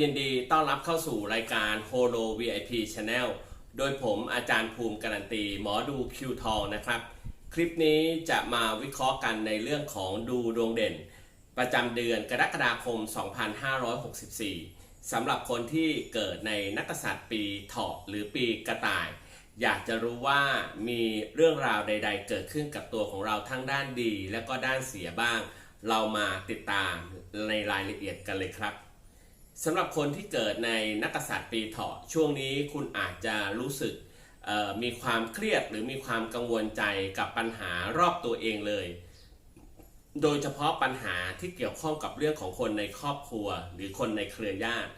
ยินดีต้อนรับเข้าสู่รายการ Holo VIP Channel โดยผมอาจารย์ภูมิการันตี หมอดูคิวทองนะครับ คลิปนี้จะมาวิเคราะห์กันในเรื่องของดูดวงเด่น ประจำเดือนกรกฎาคม 2564 สำหรับคนที่เกิดในนักษัตริย์ปีเถาะหรือปีกระต่าย อยากจะรู้ว่ามีเรื่องราวใด ๆ เกิดขึ้นกับตัวของเราทั้งด้านดี และก็ด้านเสียบ้าง เรามาติดตามในรายละเอียดกันเลยครับ สำหรับคนที่เกิดในนักษัตริย์ปีเถาะช่วงนี้คุณอาจจะรู้สึกมีความเครียดหรือมีความกังวลใจกับปัญหารอบตัวเองเลย โดยเฉพาะปัญหาที่เกี่ยวข้องกับเรื่องของคนในครอบครัว หรือคนในเครือญาติ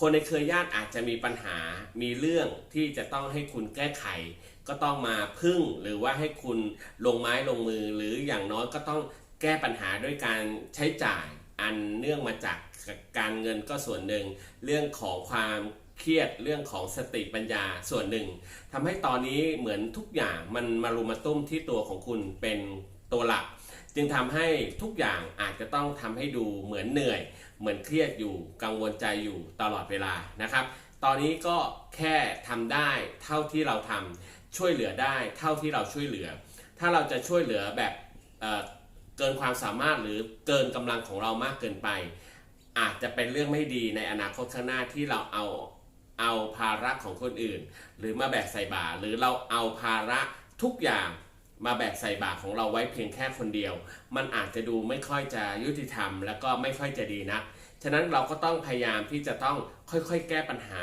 คนในเครือญาติอาจจะมีปัญหา มีเรื่องที่จะต้องให้คุณแก้ไข ก็ต้องมาพึ่งหรือว่าให้คุณลงไม้ลงมือ หรืออย่างน้อยก็ต้องแก้ปัญหาด้วยการใช้จ่าย อันเนื่องมาจากการเงินก็ส่วนหนึ่ง เรื่องของความเครียดเรื่องของสติปัญญาส่วนหนึ่งทำให้ตอนนี้เหมือนทุกอย่างมันมารุมมาตุ้มที่ตัวของคุณเป็นตัวหลัก จึงทำให้ทุกอย่างอาจจะต้องทำให้ดูเหมือนเหนื่อย เหมือนเครียดอยู่กังวลใจอยู่ตลอดเวลานะครับ ตอนนี้ก็แค่ทำได้เท่าที่เราทำช่วยเหลือได้เท่าที่เราช่วยเหลือ ถ้าเราจะช่วยเหลือแบบ เกินความสามารถหรือเกินกำลังของเรามากเกินไป อาจจะเป็นเรื่องไม่ดีในอนาคตข้างหน้าที่เราเอาเอาภาระของคนอื่น หรือมาแบกใส่บ่า หรือเราเอาภาระทุกอย่างมาแบกใส่บาของเราไว้เพียงแค่คนเดียว มันอาจจะดูไม่ค่อยจะยุติธรรม แล้วก็ไม่ค่อยจะดีนักฉะนั้นเราก็ต้องพยายามที่จะต้องค่อยๆ แก้ปัญหา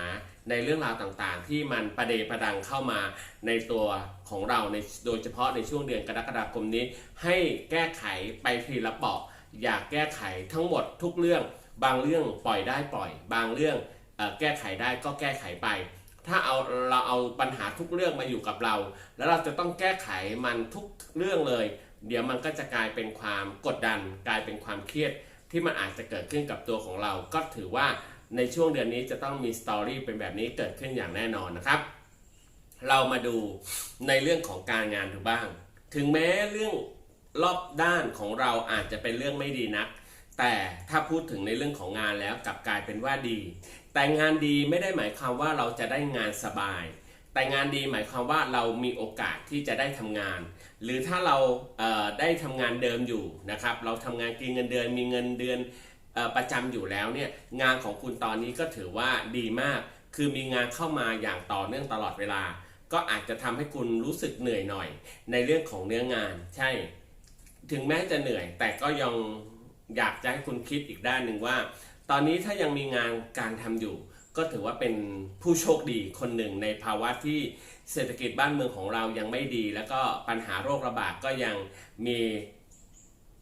ในเรื่องราวต่างๆ ที่มันประเดประดังเข้ามาในตัวของเราในโดยเฉพาะในช่วงเดือนกรกฎาคมนี้ ให้แก้ไขไปทีละเปาะอยากแก้ไขทั้งหมดทุกเรื่อง บางเรื่องปล่อยได้ปล่อย บางเรื่องแก้ไขได้ก็แก้ไขไป ถ้าเอาเราเอาปัญหาทุกเรื่องมาอยู่กับเรา แล้วเราจะต้องแก้ไขมันทุกเรื่องเลย เดี๋ยวมันก็จะกลายเป็นความกดดัน กลายเป็นความเครียดที่มันอาจจะเกิดขึ้นกับตัวของเรา ก็ถือว่า ในช่วงเดือนนี้จะต้องมีสตอรี่เป็นแบบนี้เกิดขึ้นอย่างแน่นอนนะครับ เรามาดูในเรื่องของการงานดูบ้าง ถึงแม้เรื่องรอบด้านของเราอาจจะเป็นเรื่องไม่ดีนัก แต่ถ้าพูดถึงในเรื่องของงานแล้วกลับกลายเป็นว่าดี แต่งานดีไม่ได้หมายความว่าเราจะได้งานสบาย แต่งานดีหมายความว่าเรามีโอกาสที่จะได้ทำงาน หรือถ้าเราเได้ทำงานเดิมอยู่นะครับ เราทำงานกินเงินเดือนมีเงินเดือน ประจำอยู่แล้วเนี่ยงานของคุณตอนนี้ก็ถือว่าดีมาก คือมีงานเข้ามาอย่างต่อเนื่องตลอดเวลา ก็อาจจะทำให้คุณรู้สึกเหนื่อยหน่อย ในเรื่องของเนื้องาน ใช่ ถึงแม้จะเหนื่อย แต่ก็ยังอยากจะให้คุณคิดอีกด้านหนึ่งว่า ตอนนี้ถ้ายังมีงานการทำอยู่ ก็ถือว่าเป็นผู้โชคดีคนหนึ่งในภาวะที่เศรษฐกิจบ้านเมืองของเรายังไม่ดี แล้วก็ปัญหาโรคระบาดก็ยังมี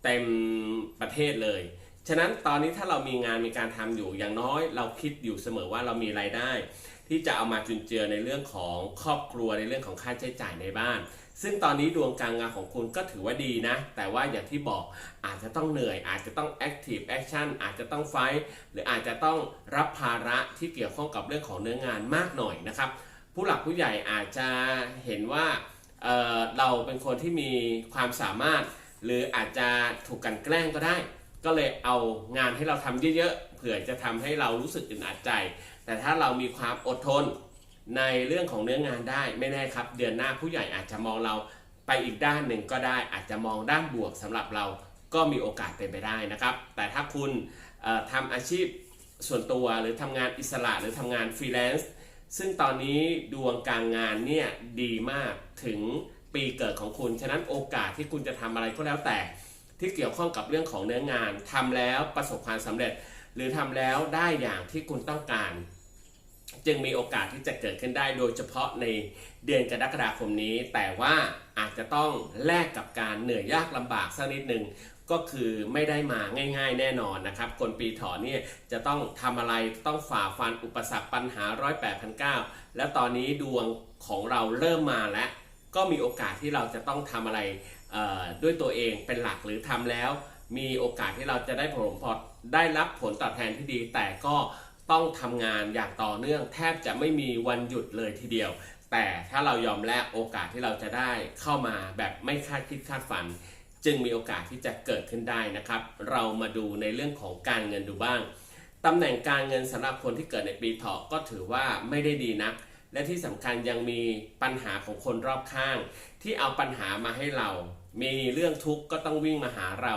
เต็มประเทศเลย ฉะนั้นตอนนี้ถ้าเรามีงานมีการทำอยู่อย่างน้อย เราคิดอยู่เสมอว่าเรามีรายได้ ที่จะเอามาจุนเจือในเรื่องของครอบครัวในเรื่องของค่าใช้จ่ายในบ้าน ซึ่งตอนนี้ดวงการงานของคุณก็ถือว่าดีนะ แต่ว่าอย่างที่บอกอาจจะต้องเหนื่อย อาจจะต้อง active action อาจจะต้องไฟหรืออาจจะต้องรับภาระที่เกี่ยวข้องกับเรื่องของเนื้องานมากหน่อยนะครับ ผู้หลักผู้ใหญ่อาจจะเห็นว่าเเราเป็นคนที่มีความสามารถ หรืออาจจะถูกกันแกล้งก็ได้ ก็เลยเอางานให้เราทำเยอะๆเผื่อจะทำให้เรารู้สึกอึดอัดใจ แต่ถ้าเรามีความอดทนในเรื่องของเนื้องานได้ไม่แน่ครับ เดือนหน้าผู้ใหญ่อาจจะมองเราไปอีกด้านหนึ่งก็ได้อาจจะมองด้านบวกสำหรับเราก็มีโอกาสเป็นไปได้นะครับ แต่ถ้าคุณเอ่อทำอาชีพส่วนตัวหรือทำงานอิสระหรือทำงานฟรีแลนซ์ซึ่งตอนนี้ดวงการงานเนี่ยดีมากถึงปีเกิดของคุณ ฉะนั้นโอกาสที่คุณจะทำอะไรก็แล้วแต่ ที่เกี่ยวข้องกับเรื่องของเนื้องานทำแล้วประสบความสำเร็จ หรือทำแล้วได้อย่างที่คุณต้องการ จึงมีโอกาสที่จะเกิดขึ้นได้โดยเฉพาะในเดือนกรกฎาคมนี้ แต่ว่าอาจจะต้องแลกกับการเหนื่อยยากลำบากสักนิดหนึ่งก็คือไม่ได้มาง่าย ๆ แน่นอนนะครับ คนปีถอเนี่ยจะต้องทำอะไรต้องฝ่าฟันอุปสรรคปัญหาร้อยแปดพันเก้าแล้วตอนนี้ดวงของเราเริ่มมาแล้ว ก็มีโอกาสที่เราจะต้องทำอะไร ด้วยตัวเองเป็นหลักหรือทำแล้ว มีโอกาสที่เราจะได้ผลพอได้รับผลตอบแทนที่ดี แต่ก็ต้องทำงานอย่างต่อเนื่อง แทบจะไม่มีวันหยุดเลยทีเดียว แต่ถ้าเรายอมแลกโอกาสที่เราจะได้เข้ามาแบบไม่คาดคิดคาดฝัน จึงมีโอกาสที่จะเกิดขึ้นได้นะครับ เรามาดูในเรื่องของการเงินดูบ้างตำแหน่งการเงินสำหรับคนที่เกิดในปีเถาะก็ถือว่าไม่ได้ดีนัก และที่สำคัญยังมีปัญหาของคนรอบข้าง ที่เอาปัญหามาให้เรา มีเรื่องทุกข์ก็ต้องวิ่งมาหาเรา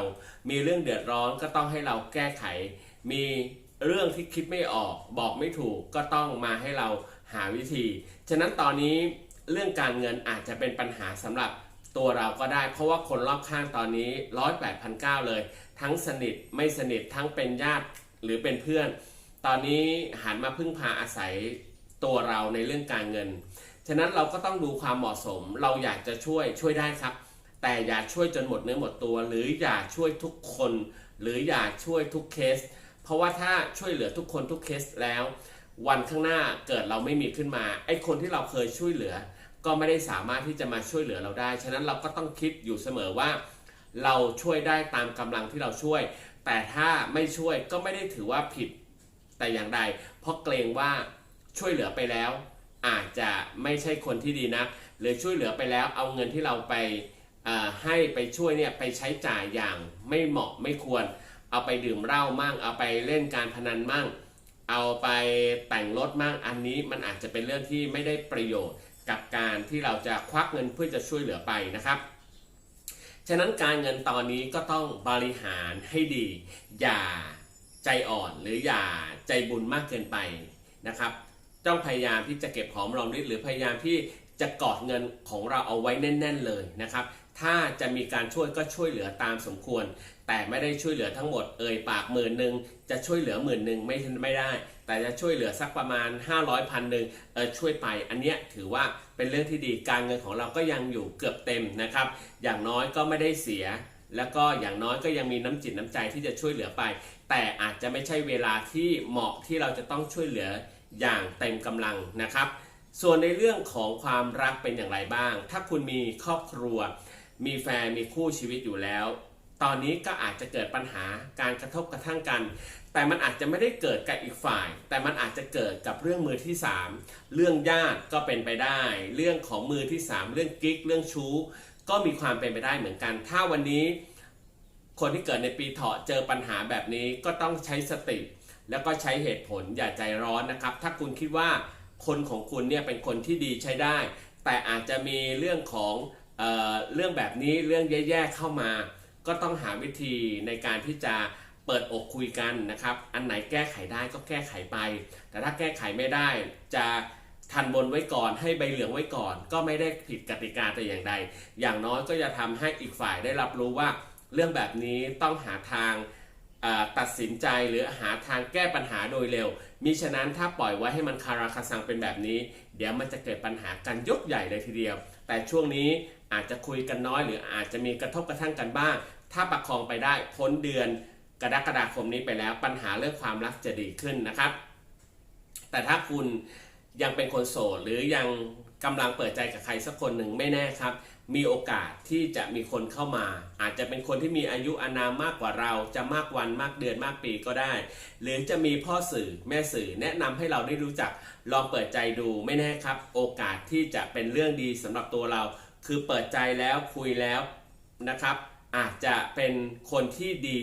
มีเรื่องเดือดร้อนก็ต้องให้เราแก้ไข มีเรื่องที่คิดไม่ออก บอกไม่ถูกก็ต้องมาให้เราหาวิธี ฉะนั้นตอนนี้เรื่องการเงินอาจจะเป็นปัญหาสำหรับตัวเราก็ได้ เพราะว่าคนรอบข้างตอนนี้ร้อยแปดพันเก้าเลย ทั้งสนิทไม่สนิททั้งเป็นญาติหรือเป็นเพื่อน ตอนนี้หันมาพึ่งพาอาศัย ตัวเราในเรื่องการเงิน ฉะนั้นเราก็ต้องดูความเหมาะสม เราอยากจะช่วยช่วยได้ครับ แต่อย่าช่วยจนหมดเนื้อหมดตัว หรืออย่าช่วยทุกคน หรืออย่าช่วยทุกเคส เพราะว่าถ้าช่วยเหลือทุกคนทุกเคสแล้ว วันข้างหน้าเกิดเราไม่มีขึ้นมา ไอ้คนที่เราเคยช่วยเหลือ ก็ไม่ได้สามารถที่จะมาช่วยเหลือเราได้ ฉะนั้นเราก็ต้องคิดอยู่เสมอว่า เราช่วยได้ตามกำลังที่เราช่วย แต่ถ้าไม่ช่วยก็ไม่ได้ถือว่าผิดแต่อย่างใด เพราะเกรงว่า ช่วยเหลือไปแล้ว อาจจะไม่ใช่คนที่ดีนะหรือช่วยเหลือไปแล้วเอาเงินที่เราไปให้ไปช่วยเนี่ยไปใช้จ่ายอย่างไม่เหมาะไม่ควร เอาไปดื่มเหล้ามั่ง เอาไปเล่นการพนันมั่ง เอาไปแต่งรถมั่งอันนี้มันอาจจะเป็นเรื่องที่ไม่ได้ประโยชน์กับการที่เราจะควักเงินเพื่อจะช่วยเหลือไปนะครับฉะนั้นการเงินตอนนี้ก็ต้องบริหารให้ดี อย่าใจอ่อนหรืออย่าใจบุญมากเกินไปนะครับ ต้องพยายามที่จะเก็บหอมรอมริบหรือพยายามที่จะกอดเงินของเราเอาไว้แน่น ๆ เลยนะครับ ถ้าจะมีการช่วยก็ช่วยเหลือตามสมควร แต่ไม่ได้ช่วยเหลือทั้งหมดเอ่ยปากหมื่นหนึ่งจะช่วยเหลือหมื่นหนึ่งไม่ไม่ได้ แต่จะช่วยเหลือสักประมาณ 500พันหนึ่งเออช่วยไปอันเนี้ยถือว่าเป็นเรื่องที่ดีการเงินของเราก็ยังอยู่เกือบเต็มนะครับ อย่างน้อยก็ไม่ได้เสีย แล้วก็อย่างน้อยก็ยังมีน้ำจิตน้ำใจที่จะช่วยเหลือไป แต่อาจจะไม่ใช่เวลาที่เหมาะที่เราจะต้องช่วยเหลือ อย่างเต็มกำลังนะครับ ส่วนในเรื่องของความรักเป็นอย่างไรบ้าง ถ้าคุณมีครอบครัว มีแฟนมีคู่ชีวิตอยู่แล้ว ตอนนี้ก็อาจจะเกิดปัญหาการกระทบกระทั่งกัน แต่มันอาจจะไม่ได้เกิดกับอีกฝ่าย แต่มันอาจจะเกิดกับเรื่องมือที่ 3 เรื่องญาติก็เป็นไปได้ เรื่องของมือที่ 3 เรื่องกิ๊ก เรื่องชู้ ก็มีความเป็นไปได้เหมือนกัน ถ้าวันนี้คนที่เกิดในปีเถาะเจอปัญหาแบบนี้ก็ต้องใช้สติ แล้วก็ใช้เหตุผลอย่าใจร้อนนะครับ ถ้าคุณคิดว่าคนของคุณเนี่ยเป็นคนที่ดีใช้ได้ แต่อาจจะมีเรื่องของเออเรื่องแบบนี้เรื่องแย่ๆเข้ามา ก็ต้องหาวิธีในการที่จะเปิดอกคุยกันนะครับ อันไหนแก้ไขได้ก็แก้ไขไป แต่ถ้าแก้ไขไม่ได้จะทันบนไว้ก่อนให้ใบเหลืองไว้ก่อน ก็ไม่ได้ผิดกติกาแต่อย่างใด อย่างน้อยก็จะทำให้อีกฝ่ายได้รับรู้ว่า เรื่องแบบนี้ต้องหาทาง ตัดสินใจหรือหาทางแก้ปัญหาโดยเร็ว มิฉะนั้นถ้าปล่อยไว้ให้มันคาราคาซังเป็นแบบนี้ เดี๋ยวมันจะเกิดปัญหากันยกใหญ่เลยทีเดียว แต่ช่วงนี้อาจจะคุยกันน้อย หรืออาจจะมีกระทบกระทั่งกันบ้าง ถ้าประคองไปได้พ้นเดือนกรกฎาคมนี้ไปแล้วปัญหาเรื่องความรักจะดีขึ้นนะครับ แต่ถ้าคุณยังเป็นคนโสดหรือยัง กำลังเปิดใจกับใครสักคนหนึ่งไม่แน่ครับ มีโอกาสที่จะมีคนเข้ามา อาจจะเป็นคนที่มีอายุอานามมากกว่าเรา จะมากวันมากเดือนมากปีก็ได้ หรือจะมีพ่อสื่อแม่สื่อแนะนำให้เราได้รู้จักลองเปิดใจดูไม่แน่ครับ โอกาสที่จะเป็นเรื่องดีสำหรับตัวเรา คือเปิดใจแล้วคุยแล้วนะครับ อาจจะเป็นคนที่ดี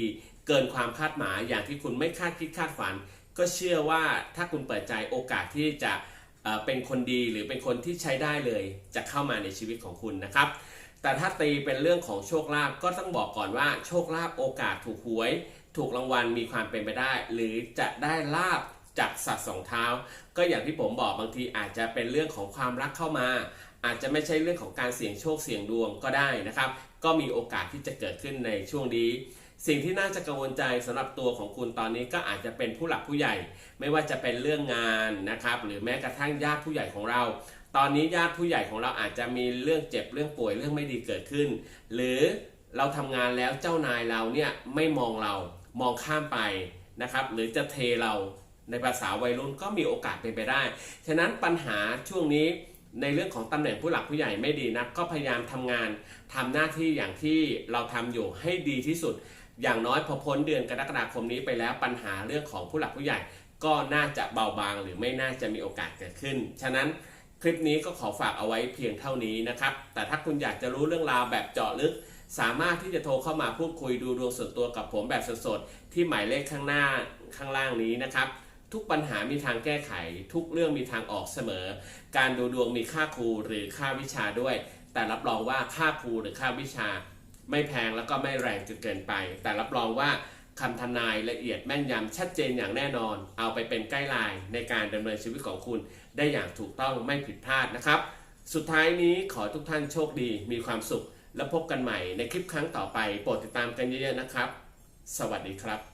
เกินความคาดหมายอย่างที่คุณไม่คาดคิดคาดฝัน ก็เชื่อว่าถ้าคุณเปิดใจโอกาสที่จะ เป็นคนดีหรือเป็นคนที่ใช้ได้เลยจะเข้ามาในชีวิตของคุณนะครับ แต่ถ้าตีเป็นเรื่องของโชคลาภก็ต้องบอกก่อนว่าโชคลาภโอกาสถูกหวย ถูกรางวัลมีความเป็นไปได้ หรือจะได้ลาบจากสัตว์สองเท้า ก็อย่างที่ผมบอกบางทีอาจจะเป็นเรื่องของความรักเข้ามา อาจจะไม่ใช่เรื่องของการเสี่ยงโชคเสี่ยงดวงก็ได้นะครับ ก็มีโอกาสที่จะเกิดขึ้นในช่วงนี้ สิ่งที่น่าจะกังวลใจสำหรับตัวของคุณตอนนี้ก็อาจจะเป็นผู้หลักผู้ใหญ่ ไม่ว่าจะเป็นเรื่องงานนะครับ หรือแม้กระทั่งญาติผู้ใหญ่ของเรา ตอนนี้ญาติผู้ใหญ่ของเราอาจจะมีเรื่องเจ็บเรื่องป่วยเรื่องไม่ดีเกิดขึ้น หรือเราทำงานแล้วเจ้านายเราเนี่ยไม่มองเรามองข้ามไปนะครับ หรือจะเทเราในภาษาวัยรุ่นก็มีโอกาสเป็นไปได้ ฉะนั้นปัญหาช่วงนี้ในเรื่องของตำแหน่งผู้หลักผู้ใหญ่ไม่ดีนักก็พยายามทำงานทำหน้าที่อย่างที่เราทำอยู่ให้ดีที่สุด อย่างน้อยพอพ้นเดือนกรกฎาคมนี้ไปแล้วปัญหาเรื่องของผู้หลักผู้ใหญ่ ก็น่าจะเบาบางหรือไม่น่าจะมีโอกาสเกิดขึ้น ฉะนั้นคลิปนี้ก็ขอฝากเอาไว้เพียงเท่านี้นะครับ แต่ถ้าคุณอยากจะรู้เรื่องราวแบบเจาะลึก สามารถที่จะโทรเข้ามาพูดคุยดูดวงส่วนตัวกับผมแบบสดๆที่หมายเลขข้างหน้าข้างล่างนี้นะครับทุกปัญหามีทางแก้ไข ทุกเรื่องมีทางออกเสมอ การดูดวงมีค่าครูหรือค่าวิชาด้วย แต่รับรองว่าค่าครูหรือค่าวิชา ไม่แพงแล้วก็ไม่แรงจนเกินไป แต่รับรองว่าคำทำนายละเอียดแม่นยำชัดเจนอย่างแน่นอน เอาไปเป็นไกด์ไลน์ในการดำเนินชีวิตของคุณ ได้อย่างถูกต้องไม่ผิดพลาดนะครับ สุดท้ายนี้ขอทุกท่านโชคดีมีความสุข และพบกันใหม่ในคลิปครั้งต่อไป โปรดติดตามกันเยอะๆนะครับ สวัสดีครับ